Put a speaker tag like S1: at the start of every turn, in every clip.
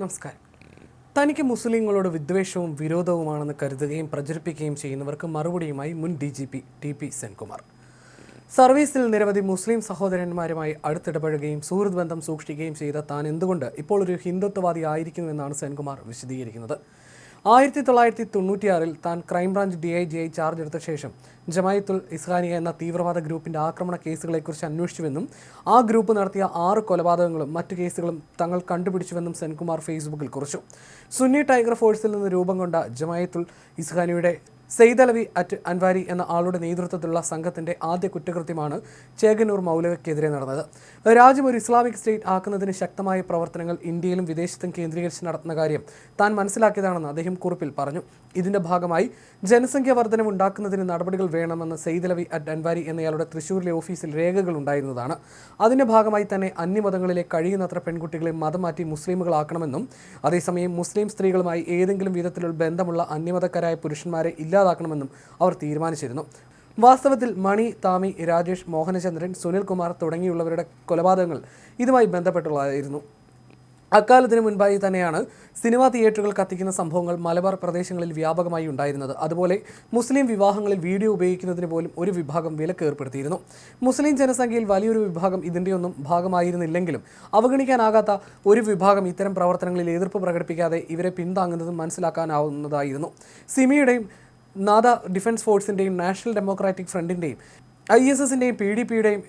S1: നമസ്കാരം. തനിക്ക് മുസ്ലിങ്ങളോട് വിദ്വേഷവും വിരോധവുമാണെന്ന് കരുതുകയും പ്രചരിപ്പിക്കുകയും ചെയ്യുന്നവർക്ക് മറുപടിയുമായി മുൻ D G P T P Senkumar. സർവീസിൽ നിരവധി മുസ്ലിം സഹോദരന്മാരുമായി അടുത്തിടപഴകുകയും സുഹൃത്ത് ബന്ധം സൂക്ഷിക്കുകയും ചെയ്ത താൻ എന്തുകൊണ്ട് ഇപ്പോൾ ഒരു ഹിന്ദുത്വവാദി ആയിരിക്കുന്നുവെന്നാണ് സെൻകുമാർ വിശദീകരിക്കുന്നത്. ആയിരത്തി തൊള്ളായിരത്തി തൊണ്ണൂറ്റിയാറിൽ താൻ crime branch D I G I charge എടുത്ത ശേഷം ജമായത്തുൽ ഇസ്ലാനിയ എന്ന തീവ്രവാദ ഗ്രൂപ്പിന്റെ ആക്രമണ കേസുകളെക്കുറിച്ച് അന്വേഷിച്ചുവെന്നും ആ ഗ്രൂപ്പ് നടത്തിയ ആറ് കൊലപാതകങ്ങളും മറ്റു കേസുകളും തങ്ങൾ കണ്ടുപിടിച്ചുവെന്നും സെൻകുമാർ ഫേസ്ബുക്കിൽ കുറിച്ചു. സുന്നി ടൈഗർ ഫോഴ്സിൽ നിന്ന് രൂപം കൊണ്ട ജമായത്തുൽ ഇസ്ഹാനിയുടെ സെയ്ദ് അലവി അറ്റ് അൻവാരി എന്ന ആളുടെ നേതൃത്വത്തിലുള്ള സംഘത്തിന്റെ ആദ്യ കുറ്റകൃത്യമാണ് ചേകനൂർ മൗലവയ്ക്കെതിരെ നടന്നത്. രാജ്യം ഒരു ഇസ്ലാമിക് സ്റ്റേറ്റ് ആക്കുന്നതിന് ശക്തമായ പ്രവർത്തനങ്ങൾ ഇന്ത്യയിലും വിദേശത്തും കേന്ദ്രീകരിച്ച് നടത്തുന്ന കാര്യം താൻ മനസ്സിലാക്കിയതാണെന്ന് അദ്ദേഹം കുറിപ്പിൽ പറഞ്ഞു. ഇതിന്റെ ഭാഗമായി ജനസംഖ്യ വർധനം ഉണ്ടാക്കുന്നതിന് നടപടികൾ വേണമെന്ന് സെയ്ദ് അലവി അറ്റ് അൻവാരി എന്നയാളുടെ തൃശൂരിലെ ഓഫീസിൽ രേഖകൾ ഉണ്ടായിരുന്നതാണ്. അതിന്റെ ഭാഗമായി തന്നെ അന്യമതങ്ങളിലെ കഴിയുന്നത്ര പെൺകുട്ടികളെ മതം മാറ്റി മുസ്ലിമുകളാക്കണമെന്നും അതേസമയം മുസ്ലിം സ്ത്രീകളുമായി ഏതെങ്കിലും വിധത്തിലുള്ള ബന്ധമുള്ള അന്യമതക്കാരായ പുരുഷന്മാരെ ഇല്ലാതാക്കണമെന്നും അവർ തീരുമാനിച്ചിരുന്നു. വാസ്തവത്തിൽ മണി താമി രാജേഷ് മോഹനചന്ദ്രൻ സുനിൽ കുമാർ തുടങ്ങിയുള്ളവരുടെ കൊലപാതകങ്ങൾ ഇതുമായി ബന്ധപ്പെട്ടുള്ളതായിരുന്നു. അക്കാലത്തിന് മുൻപായി തന്നെയാണ് സിനിമാ തിയേറ്ററുകൾ കത്തിക്കുന്ന സംഭവങ്ങൾ മലബാർ പ്രദേശങ്ങളിൽ വ്യാപകമായി ഉണ്ടായിരുന്നത്. അതുപോലെ മുസ്ലിം വിവാഹങ്ങളിൽ വീഡിയോ ഉപയോഗിക്കുന്നതിന് പോലും ഒരു വിഭാഗം വിലക്ക് ഏർപ്പെടുത്തിയിരുന്നു. മുസ്ലിം ജനസംഖ്യയിൽ വലിയൊരു വിഭാഗം ഇതിന്റെയൊന്നും ഭാഗമായിരുന്നില്ലെങ്കിലും അവഗണിക്കാനാകാത്ത ഒരു വിഭാഗം ഇത്തരം പ്രവർത്തനങ്ങളിൽ എതിർപ്പ് പ്രകടിപ്പിക്കാതെ ഇവരെ പിന്താങ്ങുന്നതും മനസ്സിലാക്കാനാവുന്നതായിരുന്നു. സിമിയുടെയും നാദ ഡിഫൻസ് ഫോഴ്സിന്റെയും നാഷണൽ ഡെമോക്രാറ്റിക് ഫ്രണ്ടിന്റെയും ഐ എസ് എസിന്റെയും പി ഡി പിയുടെയും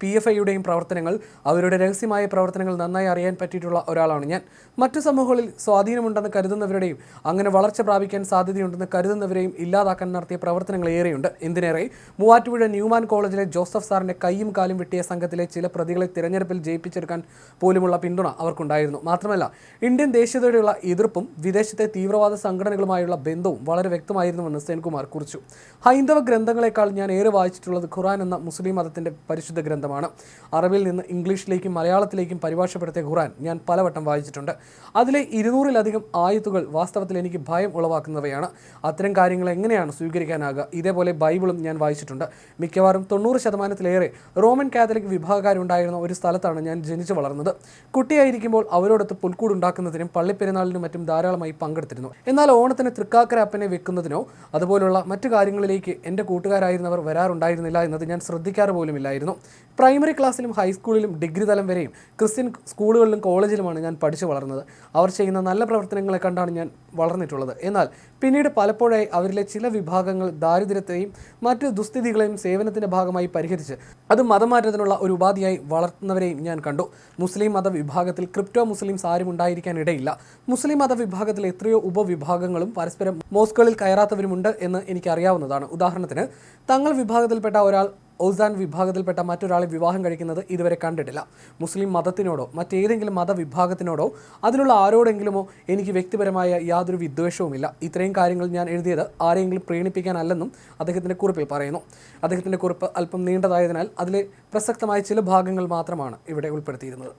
S1: പി എഫ് ഐയുടെയും പ്രവർത്തനങ്ങൾ അവരുടെ രഹസ്യമായ പ്രവർത്തനങ്ങൾ നന്നായി അറിയാൻ പറ്റിയിട്ടുള്ള ഒരാളാണ് ഞാൻ. മറ്റു സമൂഹങ്ങളിൽ സ്വാധീനമുണ്ടെന്ന് കരുതുന്നവരുടെയും അങ്ങനെ വളർച്ച പ്രാപിക്കാൻ സാധ്യതയുണ്ടെന്ന് കരുതുന്നവരെയും ഇല്ലാതാക്കാൻ നടത്തിയ പ്രവർത്തനങ്ങൾ ഏറെയുണ്ട്. എന്തിനേറെ മൂവാറ്റുപുഴ ന്യൂമാൻ കോളേജിലെ ജോസഫ് സാറിന്റെ കൈയും കാലും വെട്ടിയ സംഘത്തിലെ ചില പ്രതികളെ തിരഞ്ഞെടുപ്പിൽ ജയിപ്പിച്ചെടുക്കാൻ പോലുമുള്ള പിന്തുണ അവർക്കുണ്ടായിരുന്നു. മാത്രമല്ല ഇന്ത്യൻ ദേശീയതയോടുള്ള എതിർപ്പും വിദേശത്തെ തീവ്രവാദ സംഘടനകളുമായുള്ള ബന്ധവും വളരെ വ്യക്തമായിരുന്നുവെന്ന് സെൻകുമാർ കുറിച്ചു. ഹൈന്ദവ ഗ്രന്ഥങ്ങളെക്കാൾ ഞാൻ ഏറെ വായിച്ചിട്ടുള്ളത് ഖുറാൻ എന്ന മുസ്ലിം മതത്തിന്റെ പരിശുദ്ധ ഗ്രന്ഥമാണ് അറബിൽ നിന്ന് ഇംഗ്ലീഷിലേക്കും മലയാളത്തിലേക്കും പരിഭാഷപ്പെടുത്തിയ ഖുറാൻ ഞാൻ പലവട്ടം വായിച്ചിട്ടുണ്ട്. അതിലെ ഇരുന്നൂറിലധികം ആയത്തുകൾ വാസ്തവത്തിൽ എനിക്ക് ഭയം ഉളവാക്കുന്നവയാണ്. അത്തരം കാര്യങ്ങൾ എങ്ങനെയാണ് സ്വീകരിക്കാനാകുക? ഇതേപോലെ ബൈബിളും ഞാൻ വായിച്ചിട്ടുണ്ട്. മിക്കവാറും തൊണ്ണൂറ് ശതമാനത്തിലേറെ റോമൻ കാത്തലിക് വിഭാഗക്കാരുണ്ടായിരുന്ന ഒരു സ്ഥലത്താണ് ഞാൻ ജനിച്ചു വളർന്നത്. കുട്ടിയായിരിക്കുമ്പോൾ അവരോടൊത്ത് പുൽക്കൂടുണ്ടാക്കുന്നതിനും പള്ളിപ്പെരുന്നാളിനും മറ്റും ധാരാളമായി പങ്കെടുത്തിരുന്നു. എന്നാൽ ഓണത്തിന് തൃക്കാക്കര അപ്പനെ വെക്കുന്നതിനോ അതുപോലുള്ള മറ്റു കാര്യങ്ങളിലേക്ക് എന്റെ കൂട്ടുകാരായിരുന്നവർ വരാറുണ്ടായിരുന്നില്ല എന്നത് ഞാൻ ശ്രദ്ധിക്കാറ് പോലുമില്ലായിരുന്നു. പ്രൈമറി ക്ലാസ്സിലും ഹൈസ്കൂളിലും ഡിഗ്രി തലം വരെയും ക്രിസ്ത്യൻ സ്കൂളുകളിലും കോളേജിലുമാണ് ഞാൻ പഠിച്ചു വളർന്നത്. അവർ ചെയ്യുന്ന നല്ല പ്രവർത്തനങ്ങളെ കണ്ടാണ് ഞാൻ വളർന്നിട്ടുള്ളത്. എന്നാൽ പിന്നീട് പലപ്പോഴായി അവരിലെ ചില വിഭാഗങ്ങൾ ദാരിദ്ര്യത്തെയും മറ്റ് ദുസ്ഥിതികളെയും സേവനത്തിന്റെ ഭാഗമായി പരിഹരിച്ച് അത് മതമാറ്റത്തിനുള്ള ഒരു ഉപാധിയായി വളർത്തുന്നവരെയും ഞാൻ കണ്ടു. മുസ്ലിം മത വിഭാഗത്തിൽ ക്രിപ്റ്റോ മുസ്ലിംസ് ആരും ഉണ്ടായിരിക്കാൻ ഇടയില്ല മുസ്ലിം മത വിഭാഗത്തിൽ എത്രയോ ഉപവിഭാഗങ്ങളും പരസ്പരം മോസ്കുകളിൽ കയറാത്തവരുമുണ്ട് എന്ന് എനിക്കറിയാവുന്നതാണ്. ഉദാഹരണത്തിന് തങ്ങൾ വിഭാഗത്തിൽപ്പെട്ട ഒരാൾ ഔസാൻ വിഭാഗത്തിൽപ്പെട്ട മറ്റൊരാളെ വിവാഹം കഴിക്കുന്നത് ഇതുവരെ കണ്ടിട്ടില്ല. മുസ്ലിം മതത്തിനോടോ മറ്റേതെങ്കിലും മതവിഭാഗത്തിനോടോ അതിലുള്ള ആരോടെങ്കിലുമോ എനിക്ക് വ്യക്തിപരമായ യാതൊരു വിദ്വേഷവുമില്ല. ഇത്രയും കാര്യങ്ങൾ ഞാൻ എഴുതിയത് ആരെയെങ്കിലും പ്രീണിപ്പിക്കാനല്ലെന്നും അദ്ദേഹത്തിന്റെ കുറിപ്പിൽ പറയുന്നു. അദ്ദേഹത്തിന്റെ കുറിപ്പ് അല്പം നീണ്ടതായതിനാൽ അതിലെ പ്രസക്തമായ ചില ഭാഗങ്ങൾ മാത്രമാണ് ഇവിടെ ഉൾപ്പെടുത്തിയിരുന്നത്.